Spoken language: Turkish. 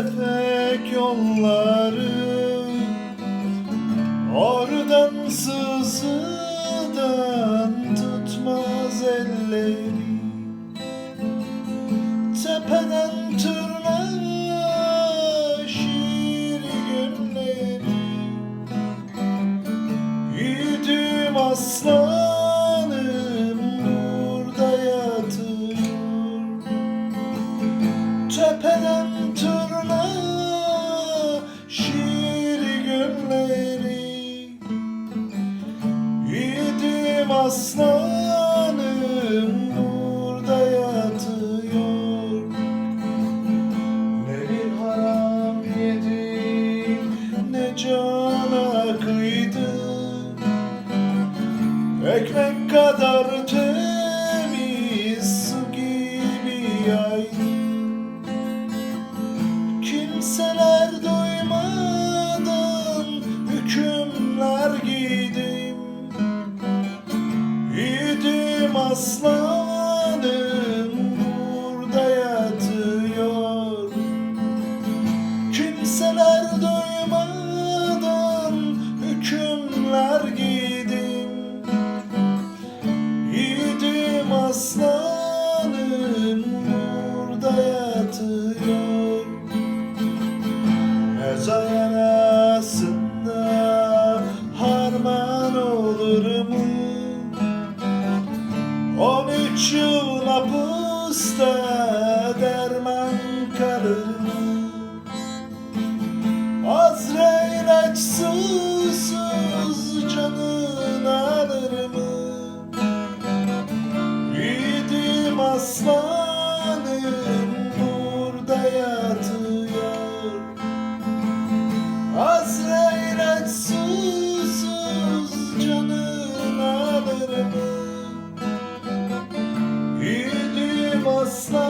tefek yolları Oradan sızıdan tutmaz elleri. Tepeden tırnağa şiir günleri. Yiğidim aslanım Aslanım burada yatıyor. Ne bir haram yedim ne cana kıydım Ekmek kadar aslanım burada yatıyor. Kimseler duymadan hükümler giydim. Yiğidim aslanım burada yatıyor. Mezar On üç yıl mapusta derman kalır mı? Azrail aç susuz canın alır mı? Yiğidim aslanım burada yatıyor Azrail aç alır mı? Yiğidim aslanım